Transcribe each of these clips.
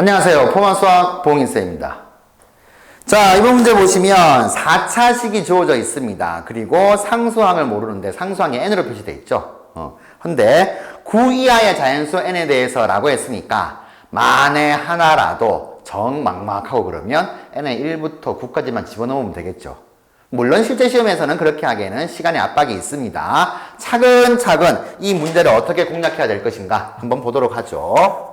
안녕하세요. 포마수학 봉인쌤입니다. 자, 이번 문제 보시면 4차식이 주어져 있습니다. 그리고 상수항을 모르는데 상수항이 n으로 표시되어 있죠. 어. 근데 9 이하의 자연수 n에 대해서 라고 했으니까 만에 하나라도 정막막하고 그러면 n의 1부터 9까지만 집어넣으면 되겠죠. 물론 실제 시험에서는 그렇게 하기에는 시간의 압박이 있습니다. 차근차근 이 문제를 어떻게 공략해야 될 것인가 한번 보도록 하죠.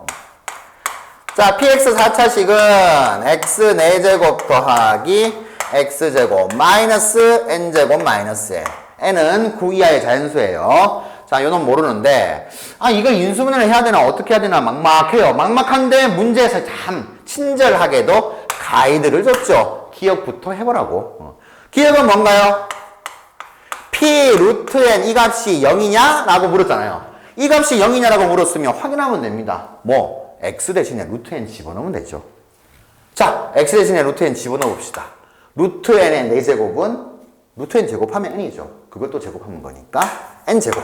자, px 4차식은 x 4제곱 더하기 x제곱 마이너스 n제곱 마이너스 n. n은 9 이하의 자연수예요. 자, 요놈 모르는데, 아, 이걸 인수분해를 해야 되나, 어떻게 해야 되나, 막막해요. 막막한데, 문제에서 참 친절하게도 가이드를 줬죠. 기억부터 해보라고. 어. 기억은 뭔가요? p 루트 n 이 값이 0이냐? 라고 물었잖아요. 이 값이 0이냐라고 물었으면 확인하면 됩니다. 뭐? X 대신에 루트 n 집어넣으면 되죠. 자, x 대신에 루트 n 집어넣어 봅시다. 루트 n의 4제곱은 루트 n 제곱하면 n이죠. 그것도 제곱하는 거니까 n 제곱.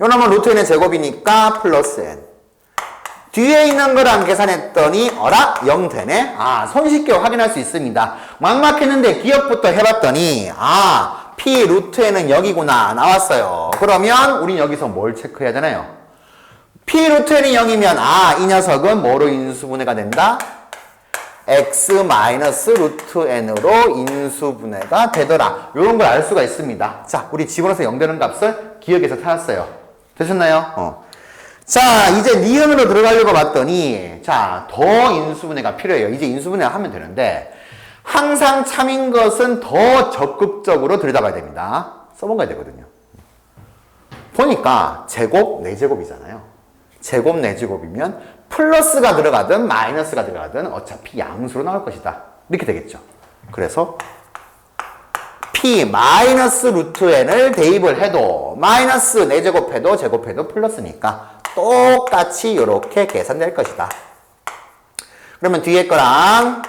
요놈은 루트 n의 제곱이니까 플러스 n. 뒤에 있는 거랑 계산했더니 어라? 0 되네? 아, 손쉽게 확인할 수 있습니다. 막막했는데 기억부터 해봤더니 아, p 루트 n은 여기구나 나왔어요. 그러면 우린 여기서 뭘 체크해야 되나요? P 루트 n이 0이면 아, 이 녀석은 뭐로 인수분해가 된다? x 마이너스 루트 n으로 인수분해가 되더라. 이런 걸 알 수가 있습니다. 자, 우리 집어넣어서 0 되는 값을 기억에서 찾았어요. 되셨나요? 어. 자, 이제 니은으로 들어가려고 봤더니 자, 더 인수분해가 필요해요. 이제 인수분해 하면 되는데 항상 참인 것은 더 적극적으로 들여다봐야 됩니다. 써본 가야 되거든요. 보니까 제곱, 4제곱이잖아요. 제곱, 4제곱이면 플러스가 들어가든 마이너스가 들어가든 어차피 양수로 나올 것이다. 이렇게 되겠죠. 그래서 p 마이너스 루트 n을 대입을 해도 마이너스 4제곱 해도 제곱해도 플러스니까 똑같이 이렇게 계산될 것이다. 그러면 뒤에 거랑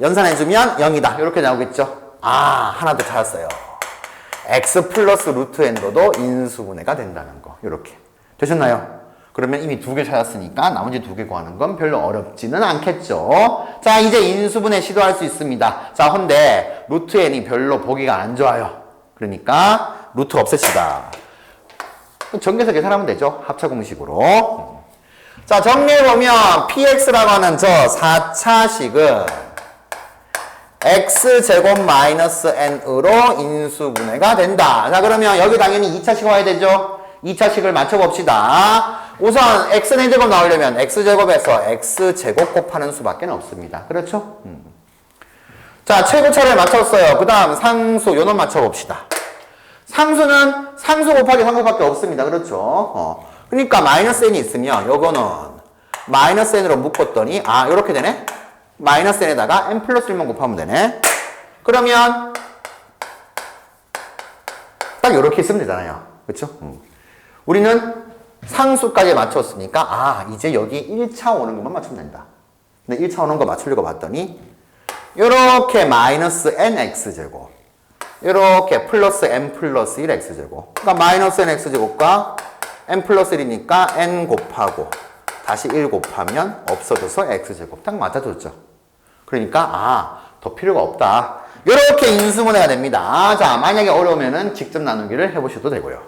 연산해주면 0이다. 이렇게 나오겠죠. 아, 하나 더 찾았어요. x 플러스 루트 n도도 인수분해가 된다는 거. 이렇게. 되셨나요? 그러면 이미 두 개 찾았으니까 나머지 두 개 구하는 건 별로 어렵지는 않겠죠. 자, 이제 인수분해 시도할 수 있습니다. 자, 근데 루트 n이 별로 보기가 안 좋아요. 그러니까 루트 없애시다. 정리해서 계산하면 되죠. 합차 공식으로. 자, 정리해보면 px라고 하는 저 4차식은 x제곱 마이너스 n으로 인수분해가 된다. 자, 그러면 여기 당연히 2차식 와야 되죠. 2차식을 맞춰봅시다. 우선 x는 제곱 나오려면 x제곱에서 x제곱 곱하는 수밖에 없습니다. 그렇죠? 음. 자, 최고차를 맞췄어요. 그 다음 상수, 요놈 맞춰봅시다. 상수는 상수 곱하기 상수밖에 없습니다. 그렇죠? 어. 그러니까 마이너스 n이 있으면 요거는 마이너스 n으로 묶었더니 아, 요렇게 되네? 마이너스 n에다가 n 플러스 1만 곱하면 되네. 그러면 딱 요렇게 있으면 되잖아요. 그렇죠? 음. 우리는 상수까지 맞췄으니까 아 이제 여기 1차 오는 것만 맞추면 된다. 근데 1차 오는 거 맞추려고 봤더니 이렇게 마이너스 nx제곱 이렇게 플러스 n 플러스 1x제곱 그러니까 마이너스 nx제곱과 n 플러스 1이니까 n 곱하고 다시 1 곱하면 없어져서 x제곱 딱 맞아줬죠. 그러니까 아 더 필요가 없다. 이렇게 인수분해가 됩니다. 자 만약에 어려우면은 직접 나누기를 해보셔도 되고요.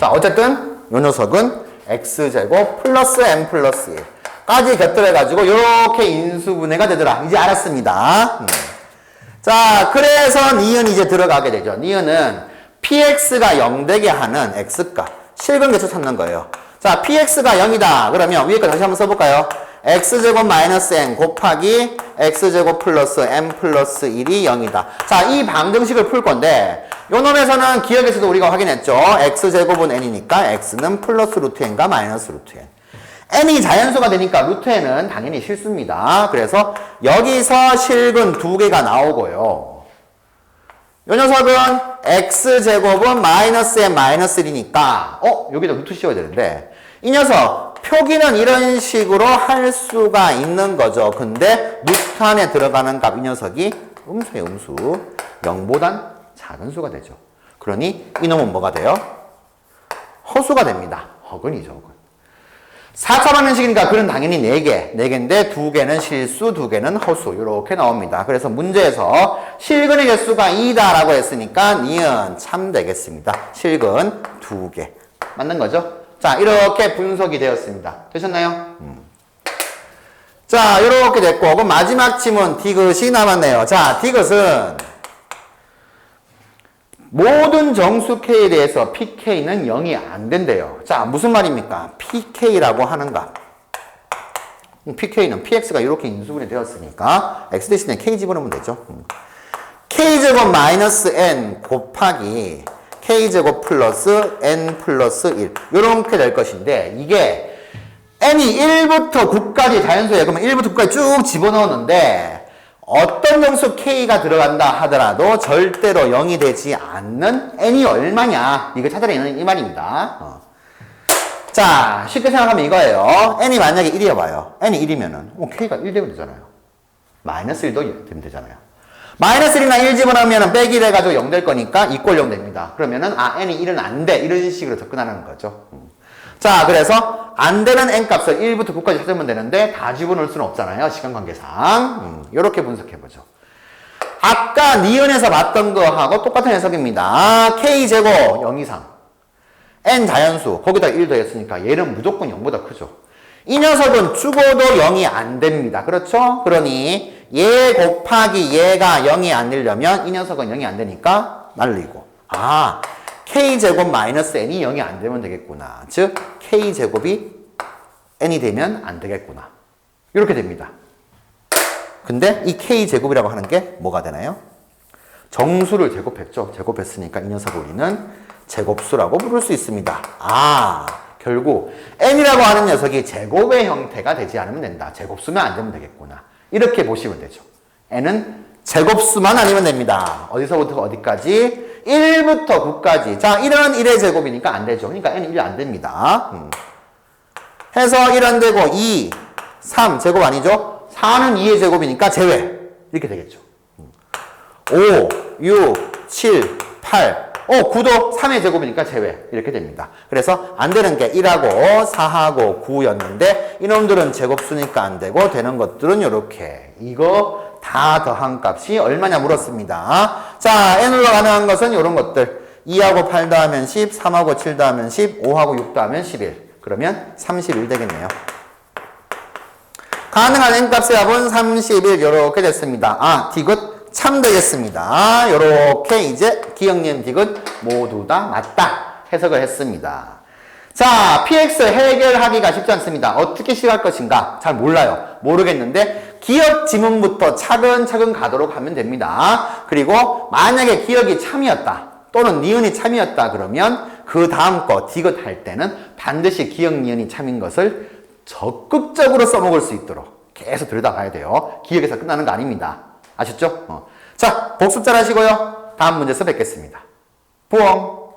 자, 어쨌든 요 녀석은 x제곱 플러스 n 플러스 1까지 곁들여가지고 이렇게 인수분해가 되더라. 이제 알았습니다. 음. 자, 그래서 니은 이제 들어가게 되죠. 니은은 px가 0 되게 하는 x값, 실근 개수 찾는 거예요. 자, px가 0이다. 그러면 위에 거 다시 한번 써볼까요? X제곱 마이너스 n 곱하기 x제곱 플러스 n 플러스 1이 0이다. 자, 이 방정식을 풀 건데 요 놈에서는 기억에서도 우리가 확인했죠. x제곱은 n이니까 x는 플러스 루트 n과 마이너스 루트 n. n이 자연수가 되니까 루트 n은 당연히 실수입니다. 그래서 여기서 실근 두 개가 나오고요. 요 녀석은 x제곱은 마이너스 n 마이너스 1이니까 어? 여기다 루트 씌워야 되는데 이 녀석 표기는 이런 식으로 할 수가 있는 거죠. 근데 안에 들어가는 값 이 녀석이 음수의 음수 0보단 작은 수가 되죠. 그러니 이놈은 뭐가 돼요? 허수가 됩니다. 허근이죠, 허근. 4차 방정식이니까 그는 당연히 4개. 4개인데 2개는 실수, 2개는 허수. 이렇게 나옵니다. 그래서 문제에서 실근의 개수가 2다라고 했으니까 니은 참 되겠습니다. 실근 2개. 맞는 거죠? 자, 이렇게 분석이 되었습니다. 되셨나요? 음. 자, 이렇게 됐고, 그럼 마지막 지문 디귿이 남았네요. 자, 디귿은 모든 정수 K에 대해서 PK는 0이 안 된대요. 자, 무슨 말입니까? PK라고 하는 값. PK는 PX가 이렇게 인수분해 되었으니까 X 대신에 K 집어넣으면 되죠. 음. K제곱 마이너스 N 곱하기 K제곱 플러스 N 플러스 1. 이렇게 될 것인데, 이게 n이 1부터 9까지 자연수예요. 그러면 1부터 9까지 쭉 집어넣었는데 어떤 정수 k가 들어간다 하더라도 절대로 0이 되지 않는 n이 얼마냐 이거 찾아내는 이 말입니다. 어. 자 쉽게 생각하면 이거예요. n이 만약에 1이어봐요. n이 1이면은 어, k가 1 되면 되잖아요. 마이너스 1도 되면 되잖아요. 마이너스 1이나 1 집어넣으면 빼기를 해가지고 0 될 거니까 이꼴 0 됩니다. 그러면은 아 n이 1은 안 돼. 이런 식으로 접근하는 거죠. 음. 자, 그래서 안 되는 n 값을 1부터 9까지 찾으면 되는데 다 집어넣을 수는 없잖아요. 시간 관계상. 음, 이렇게 분석해보죠. 아까 니은에서 봤던 거하고 똑같은 해석입니다. k제곱 0 이상. n 자연수. 거기다 1 더했으니까 얘는 무조건 0보다 크죠. 이 녀석은 죽어도 0이 안 됩니다. 그렇죠? 그러니 얘 곱하기 얘가 0이 안 되려면 이 녀석은 0이 안 되니까 날리고. 아, k제곱 마이너스 n이 0이 안 되면 되겠구나. 즉 k제곱이 n이 되면 안 되겠구나. 이렇게 됩니다. 근데 이 k제곱이라고 하는 게 뭐가 되나요? 정수를 제곱했죠. 제곱했으니까 이 녀석을 우리는 제곱수라고 부를 수 있습니다. 아, 결국 n이라고 하는 녀석이 제곱의 형태가 되지 않으면 된다. 제곱수면 안 되면 되겠구나. 이렇게 보시면 되죠. n은 제곱수만 아니면 됩니다. 어디서부터 어디까지? 1부터 9까지. 자, 1은 1의 제곱이니까 안 되죠. 그러니까 n은 1이 안 됩니다. 음. 해서 1안 되고 2, 3 제곱 아니죠? 4는 2의 제곱이니까 제외. 이렇게 되겠죠. 5, 6, 7, 8. 어, 9도 3의 제곱이니까 제외. 이렇게 됩니다. 그래서 안 되는 게 1하고 4하고 9였는데 이놈들은 제곱수니까 안 되고 되는 것들은 이렇게. 이거 다 더한 값이 얼마냐 물었습니다. 자, n으로 가능한 것은 이런 것들. 2하고 8 더하면 10, 3하고 7 더하면 10, 5하고 6 더하면 11. 그러면 31 되겠네요. 가능한 n값의 합은 31 이렇게 됐습니다. 아, 디귿 참 되겠습니다. 이렇게 이제 기억님 디귿 모두 다 맞다 해석을 했습니다. 자, px 해결하기가 쉽지 않습니다. 어떻게 시작할 것인가? 잘 몰라요. 모르겠는데 기억 지문부터 차근차근 가도록 하면 됩니다. 그리고 만약에 기억이 참이었다. 또는 니은이 참이었다 그러면 그 다음 거 디귿 할 때는 반드시 기억 니은이 참인 것을 적극적으로 써먹을 수 있도록 계속 들여다봐야 돼요. 기억에서 끝나는 거 아닙니다. 아셨죠? 어. 자, 복습 잘 하시고요. 다음 문제에서 뵙겠습니다. 부엉!